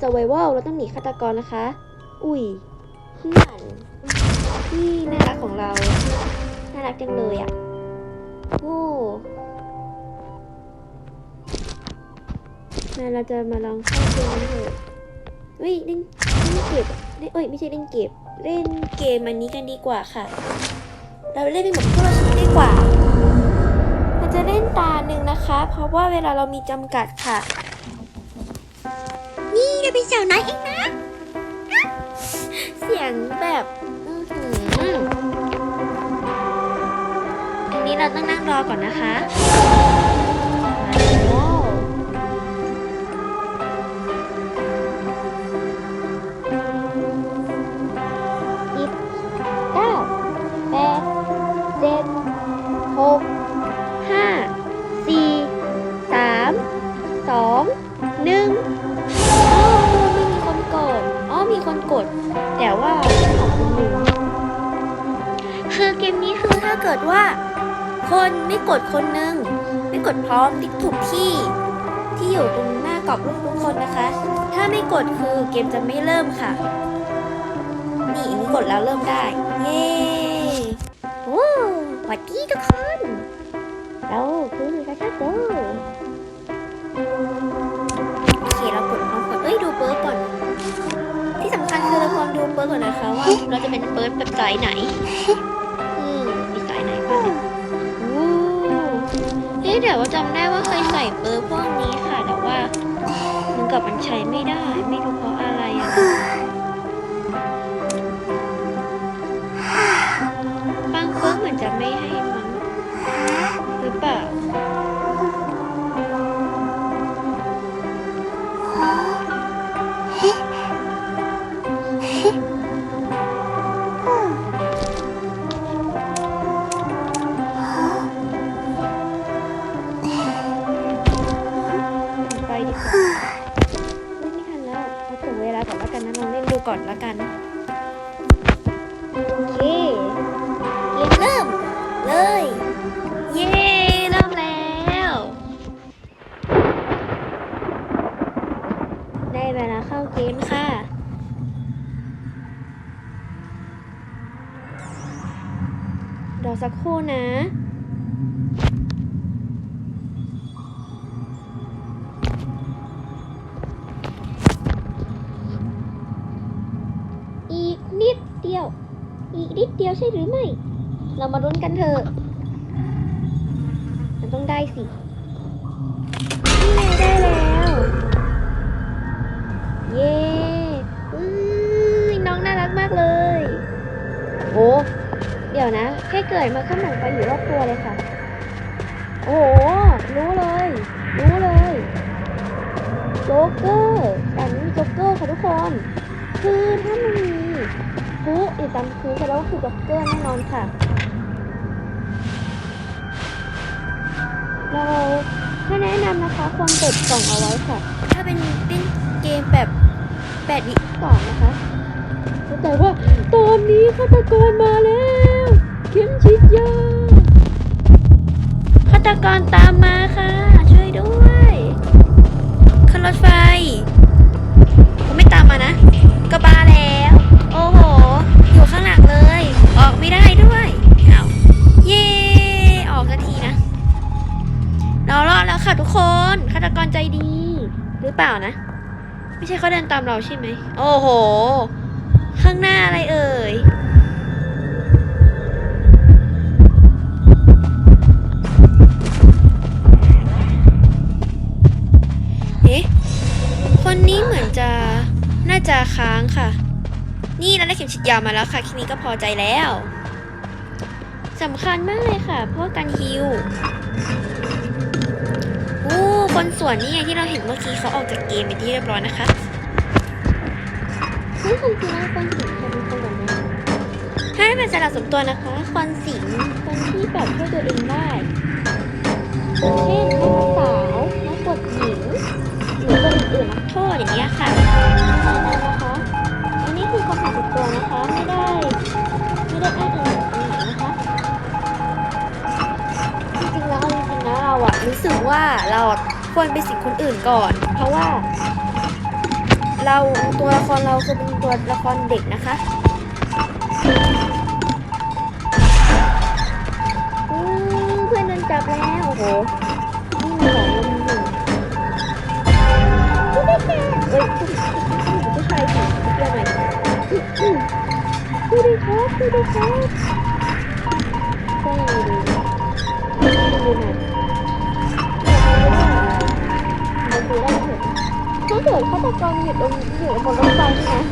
ถ้าเราเป็น survival เราต้องหนีฆาตกรนะคะ อุ้ยเพื่อนที่น่ารักของเรา น่ารักจังเลยอะโอ้มาเราจะมาลองเข้าเกมกันเถอะเฮ้ยเล่นเล่นเก็บเล่นเอ้ยไม่ใช่เล่นเก็บ เล่นเกมอันนี้กันดีกว่าค่ะ เราเล่นเป็นเหมือนพวกเราชิดีกว่าเราจะเล่นตาหนึ่งนะคะ เพราะว่าเวลาเรามีจำกัดค่ะ เราเป็นสาวน้อยเองนะ เสียงแบบอื้อหืออันนี้เราต้องนั่งรอก่อนนะคะ อยู่ตรงหน้ากรอบรูปทุกคนนะคะ ถ้าไม่กดคือเกมจะไม่เริ่มค่ะ นี่อันนี้กดแล้วเริ่มได้ เย้โอ้สวัสดีทุกคนเราคือชาชาโกโอเคเรากดพร้อมกันเอ้ยดูเบิร์ก่อน ที่สำคัญคือเราควรดูเบิร์ก่อนนะคะว่าเราจะเป็นเบิร์แบบสายไหนอืมมีสายไหนบ้างเนี่ยเดี๋ยวว่าจำได้ว่าเคยใส่เบิร์พวกนี้ กับมันใช้ไม่ได้ ไม่รู้เพราะอะไร ลาก่อนแล้วกันนะลองเล่นดูก่อนแล้วกัน โอเค เกมเริ่ม เลย เย้เริ่มแล้ว ได้เวลาเข้าเกมค่ะรอสักครู่นะ อีกนิดเดียวใช่หรือไม่ เรามาลุ้นกันเถอะมันต้องได้สินี่ได้แล้ว เย้อื้อน้องน่ารักมากเลย โอ้เดี๋ยวนะ แค่เกิดมาข้างหลังไปอยู่รอบตัวเลยค่ะ โอ้โห รู้เลย รู้เลยโจ๊กเกอร์แต่นี้มีโจ๊กเกอร์ค่ะทุกคน คือถ้ามัน คุอยู่ตามคุแสดงว่าคือจ็อกเกอร์แน่นอนค่ะ เราถ้าแนะนำนะคะควรเปิดกล่องเอาไว้ค่ะ ถ้าเป็นเล่นเกมแบบแปดวิก่อนนะคะแต่ว่าตอนนี้ฆาตกรมาแล้ว เข็มฉีดยาฆาตกรตามมาค่ะ ช่วยด้วยขึ้นรถไฟเขาไม่ตามมานะ ก็บ้าแล้ว เปล่านะ ไม่ใช่เขาเดินตามเราใช่ไหม โอ้โห ข้างหน้าอะไรเอ่ย เอ๊ะ คนนี้เหมือนจะ น่าจะค้างค่ะ นี่เราได้เข็มฉีดยามาแล้วค่ะ แค่นี้ก็พอใจแล้วสำคัญมากเลยค่ะ เพราะว่าการฮิว อ้คนสวนนี่ไงที่เราเห็นเมื่อกี้เขาออกจากเกมไปนที่เรียบร้อยนะคะนี่คนจริงแล้วคนสิงจะเป็นคนแบบนี้ถ้าให้เป็นสลับสมตัวนะคะคนสิงคนที่แบบช่วยตัวเองได้เช่นนักสาวนักกดหญิงหรือคนอื่นๆนักโทษอย่างเงี้ยค่ะไม่ได้นะคะอันนี้คือความผิดส่วนตัวนะคะไม่ได้ รู้สึกว่าเราควรไปสิงคนอื่นก่อน เพราะว่า เราตัวละครเราคือเป็นตัวละครเด็กนะคะเพื่อนโดนจับแล้ว โอ้โหนี่มันหลอนลมอยู่ผู้ได้แก่เอ้ยผู้ผู้ชายสิเพื่อนหน่อยอืมผู้ได้ครับผู้ได้ครับใช่ ถ้าเกิดฆาตกรอยู่ตรงอยู่บนรถไฟนี่นะ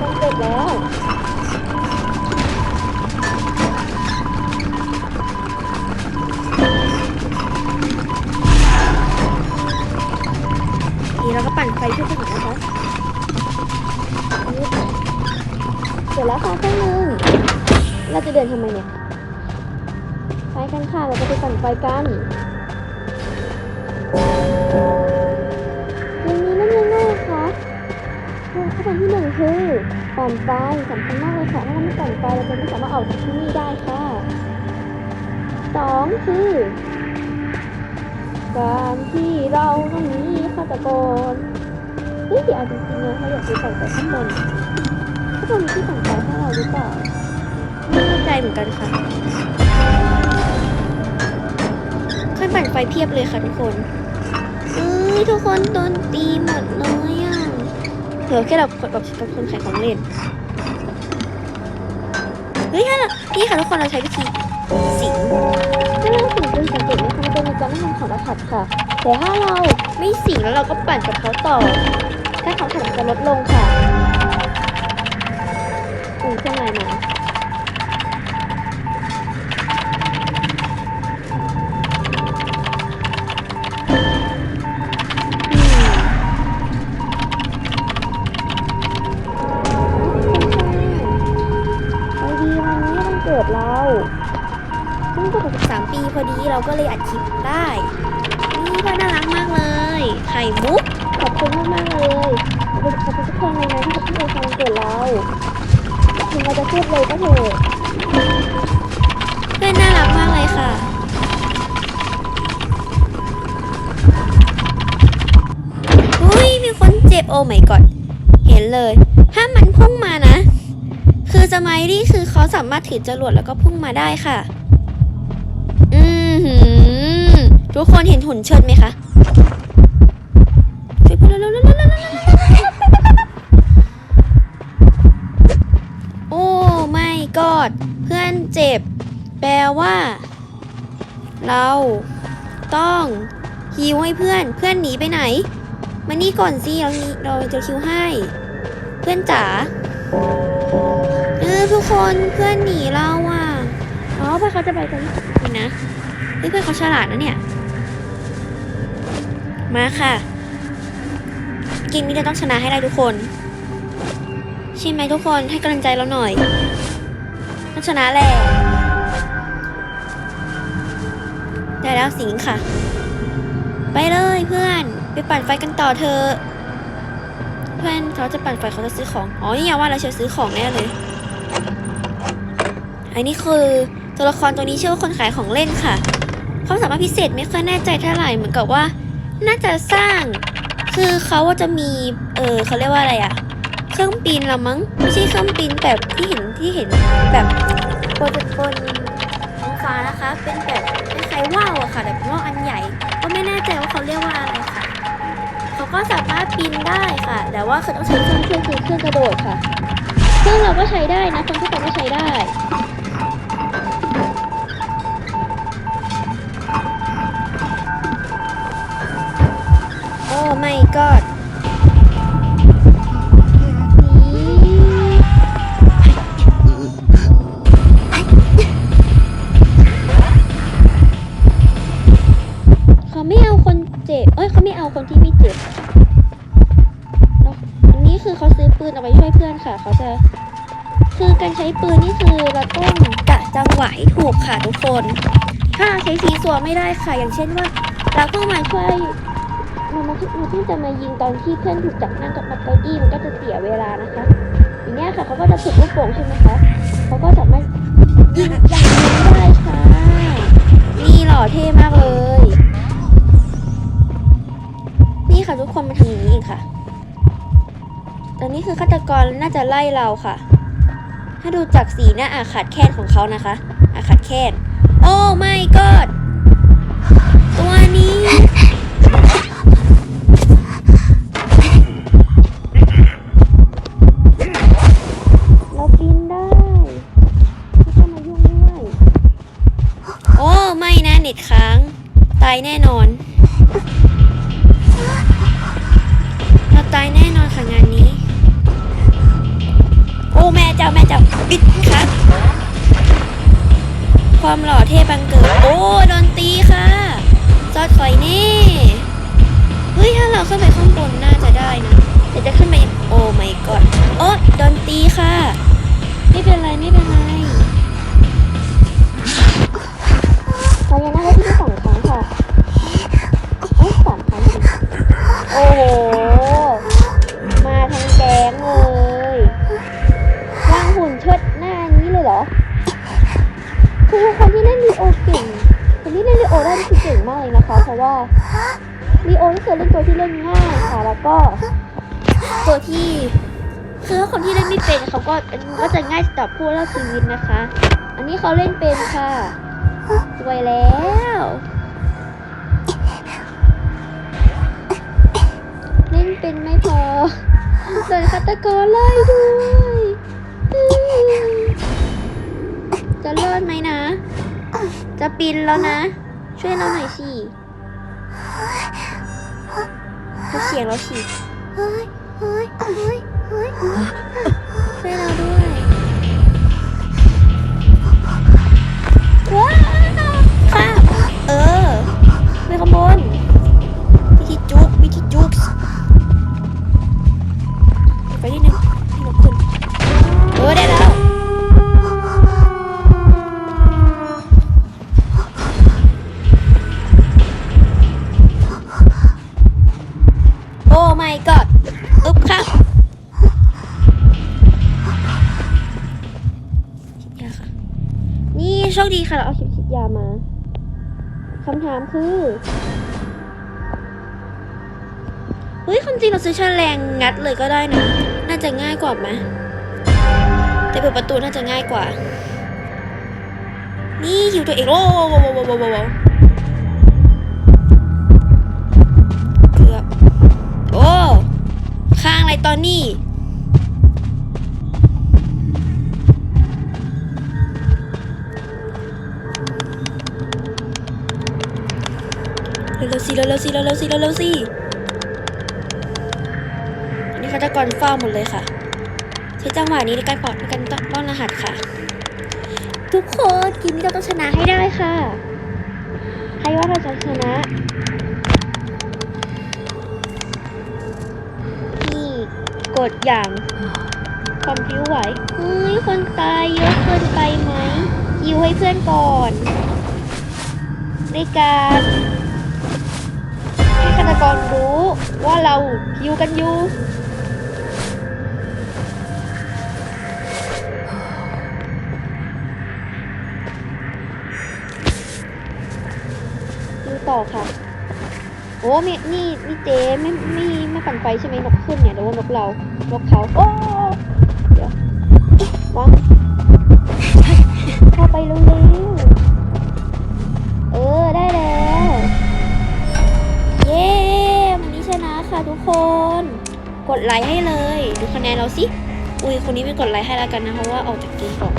ต้องเสร็จแล้วนี่เราก็ปั่นไฟช่วยกันหน่อยนะคะเสร็จแล้วค่ะเครื่องหนึง เราจะเดินทำไมเนี่ยไปกันค่ะ เราจะไปปั่นไฟกันย่างนี้นั่นยังไงคะขั้นตอนที่หนึ่งคือปั่นไฟสำคัญมากเลยค่ะ ถ้าเราไม่ปั่นไฟเราจะไม่สามารถออกจากที่นี่ได้ค่ะสองคือการที่เราต้องหนีฆาตกรเฮ้ยเอาจริงๆนะเราอยากไปปั่นไฟข้างบนข้างบนมีที่ปั่นไฟให้เราหรือเปล่า เหมือนกันค่ะเครื่องปั่นไฟเพียบเลยค่ะทุกคนเอ้ยทุกคนโดนตีหมดเลยอะเหลือแค่เรากับกับคนขายของเล่นเฮ้ยถ้าเรานี่ค่ะทุกคนเราใช้วิธีสิงถ้าเราสิงจนสังเกตไหมคะมันจะมีการนั่งของรหัสค่ะ แต่ถ้าเราไม่สิงแล้วเราก็ปั่นกับเขาต่อถ้าเขาถัดจะลดลงค่ะอืมเครื่องอะไรมา พูดเลยก็เพื่อนน่ารักมากเลยค่ะ อุ้ยมีคนเจ็บโอ้ไม่กอดเห็นเลย ถ้ามันพุ่งมานะ คือสมัยนี่คือเขาสามารถถือจรวดแล้วก็พุ่งมาได้ค่ะ อือหือทุกคนเห็นหุ่นเชิดไหมคะช่วยเพื่อนเร็วๆๆๆๆโอ้ ไม่กอดเพื่อนเจ็บ แปลว่า เราต้องฮิวให้เพื่อน เพื่อนหนีไปไหน มานี่ก่อนสิเราเราจะคิวให้ เพื่อนจ๋าเออทุกคนเพื่อนหนีเราอะอ๋อเพื่อนเขาจะไปกันนี่นะเฮ้ยเพื่อนเขาฉลาดนะเนี่ย มาค่ะเกมนี้เราต้องชนะให้ได้ทุกคน ใช่ไหมทุกคนให้กำลังใจเราหน่อย ต้องชนะแหละได้แล้วสิงค่ะ ไปเลยเพื่อน ไปปั่นไฟกันต่อเถอเพื่อนเขาจะปั่นไฟเขาจะซื้อของ อ๋อ นี่ไงว่าเราจะซื้อของแน่เลย อันนี้คือตัวละครตัวนี้ชื่อว่าคนขายของเล่นค่ะความสามารถพิเศษไม่ค่อยแน่ใจเท่าไหร่เหมือนกับว่า น่าจะสร้าง คือเขาว่าจะมี เออเขาเรียกว่าอะไรอะเครื่องปีนละมั้งไม่ใช่เครื่องปีนแบบที่เห็นที่เห็นแบบ บนบนท้องฟ้านะคะ เป็นแบบเป็นไข่ว่าวอะค่ะแบบว่าวอันใหญ่ ก็ไม่แน่ใจว่าเขาเรียกว่าอะไรค่ะ เขาก็สามารถปีนได้ค่ะ แต่ว่าเขาต้องใช้เครื่องเครื่องคือเครื่องกระโดดค่ะ ซึ่งเราก็ใช้ได้นะคนทั่วไปก็ใช้ได้โอ้ my god เไม่เอาคนเจ็บ เอ้ยเขาไม่เอาคนที่ไม่เจ็บ อันนี้คือเขาซื้อปืนเอาไว้ช่วยเพื่อนค่ะ เขาจะ คือการใช้ปืนนี่คือเราต้องกะจังหวะให้ถูกค่ะทุกคน ถ้าใช้ซีซัวไม่ได้ค่ะ อย่างเช่นว่าเราเพิ่งมาช่วยมันมันมันเพิ่งจะมายิงตอนที่เพื่อนถูกจับนั่งกับมัดเก้าอี้มันก็จะเสียเวลานะคะ อย่างเงี้ยค่ะเขาก็จะฝึกลูกโป่งใช่ไหมคะเขาก็สามารถยิงอย่างนี้ได้ค่ะ นี่หล่อเท่มากเลย ค่ะทุกคนมาทางนี้อีกค่ะ ตอนนี้คือฆาตกรน่าจะไล่เราค่ะ ถ้าดูจากสีหน้าอาขาดแค้นของเขานะคะ อาขาดแค้น โอ้ไม่กอดตัวนี้ ปิดครับความหล่อเท่บังเกิด โอ้โดนตีค่ะซอดคอยนี่เฮ้ยถ้าเราขึ้นไปข้างบนน่าจะได้นะเดี๋ยวจะขึ้นไปอีกโอ้ไม่กอดโอ้โดนตีค่ะ ไม่เป็นไรไม่เป็นไรเรายังได้ที่สองครั้งค่ะเอ้ยสามครั้งสิโอ้ะว่าลีโอนี่คือเล่นตัวที่เล่นง่ายค่ะ แล้วก็ ตัวที่คือคนที่เล่นไม่เป็นเขาก็มันก็จะง่ายต่อผู้เล่าชีวิตนะคะ อันนี้เขาเล่นเป็นค่ะสวยแล้วเล่นเป็นไม่พอโดนฆาตกรไล่ด้วยจะรอดไหมนะ จะปีนแล้วนะ ช่วยเราหน่อยสิ เขาเสียงเราสิเฮ้ยเฮ้ยเฮ้ยเฮ้ยช่วยเราด้วยว้าวค่ะเออไปข้างบนวิธีจุกวิธีจุกไปนิดนึงให้นกขึ้นเออได้แล้ว มาคำถามคือเฮ้ยความจริงเราซื้อแฉลงงัดเลยก็ได้นะ น่าจะง่ายกว่าไหมแต่เปิดประตูน่าจะง่ายกว่า นี่หิวตัวเองโอ้โหโว้โว้โว้โว้โว้โว้เกือบโอ้ข้างอะไรตอนนี้ ร็วสิเร็วๆสิเร็วๆสิเร็วๆสิอันนี้ฆาตกรเฝ้าหมดเลยค่ะใช้จังหวะนี้ในการปลอดในการต้อนรหัสค่ะ ทุกคนกินนี้เราต้องชนะให้ได้ค่ะ ใครว่าเราจะชนะนี่กดอย่างความพิ้วไหวเฮ้ยคนตายเยอะเกินไปไหมยิวให้เพื่อนก่อนในการ ให้ฆาตกรรู้ว่าเรายิวกันอยู่ ดูต่อค่ะ โอ้มีนี่นี่เจ๊ไม่ไม่ไม่ปั่นไฟใช่ไหมนกขึ้นเนี่ยหรือว่านกเรา นกเขา โอ้ เดี๋ยววางเข้าไปเร็ว ทุกคน กดไลค์ให้เลย ดูคะแนนเราสิ อุ้ยคนนี้ไม่กดไลค์ให้แล้วกันนะเพราะว่าออกจากเกมก่อน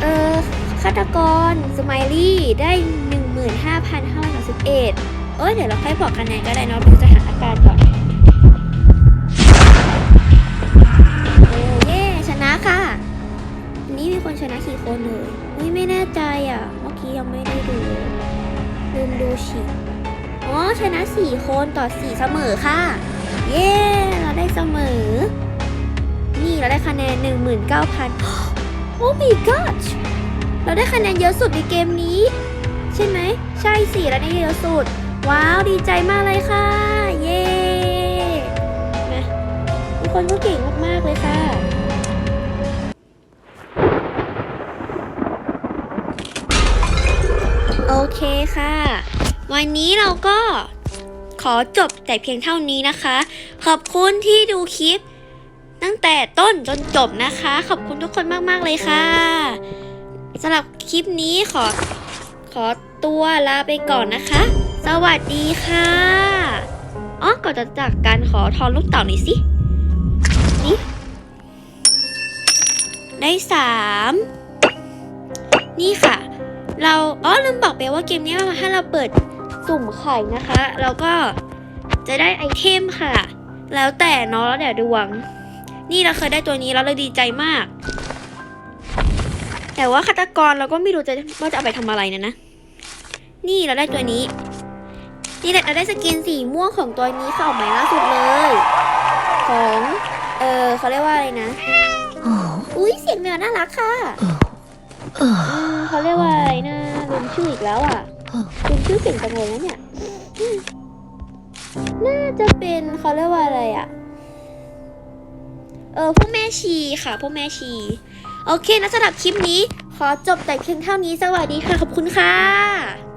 เออฆาตกรสไมลี่ได้ 15,531เอ้ยเดี๋ยวเราค่อยบอกคะแนนก็ได้เนาะดูสถานการณ์ก่อนโอ้เย่ชนะค่ะนนี้มีคนชนะกี่คนเลยอุ้ยไม่แน่ใจอะ เมื่อกี้ยังไม่ได้ดูลืมดูฉี อ๋อชนะ 4 คนต่อ 4 เสมอค่ะ เย้ เราได้เสมอ นี่เราได้คะแนน 19,000 โอ้ my god เราได้คะแนนเยอะสุดในเกมนี้ ใช่ไหม ใช่สิเราได้เยอะสุด ว้าว ดีใจมากเลยค่ะ เย้นะทุกคนก็เก่งมาก ๆ เลยค่ะโอเคค่ะ วันนี้เราก็ขอจบแต่เพียงเท่านี้นะคะ ขอบคุณที่ดูคลิป ตั้งแต่ต้นจนจบนะคะ ขอบคุณทุกคนมากๆเลยค่ะสำหรับคลิปนี้ขอขอตัวลาไปก่อนนะคะ สวัสดีค่ะอ๋อก่อนจะจากกันขอทอนลูกเต่าหน่อยสินี่ได้สามนี่ค่ะ เราอ๋อลืมบอกไปว่าเกมนี้ถ้าเราเปิด สุ่มไข่นะคะเราก็จะได้ไอเทมค่ะ แล้วแต่เนาะแล้วแต่ดวง นี่เราเคยได้ตัวนี้แล้วเราดีใจมาก แต่ว่าฆาตกรเราก็ไม่รู้จะว่าจะเอาไปทำอะไรนะนะ นี่เราได้ตัวนี้ นี่แหละเราได้สกินสีม่วงของตัวนี้ค่ะออกใหม่ล่าสุดเลย ของ เออเขาเรียกว่าอะไรนะอุ้ยเสียงแมวน่ารักค่ะเขาเรียกว่าอะไรนะลืมชื่ออีกแล้วอะ เป็นชื่อเก่งจังเลยนะเนี่ย น่าจะเป็นเขาเรียกว่าอะไรอะเออพวกแม่ชีค่ะพวกแม่ชี โอเคนะสำหรับคลิปนี้ ขอจบแต่เพียงเท่านี้สวัสดีค่ะ ขอบคุณค่ะ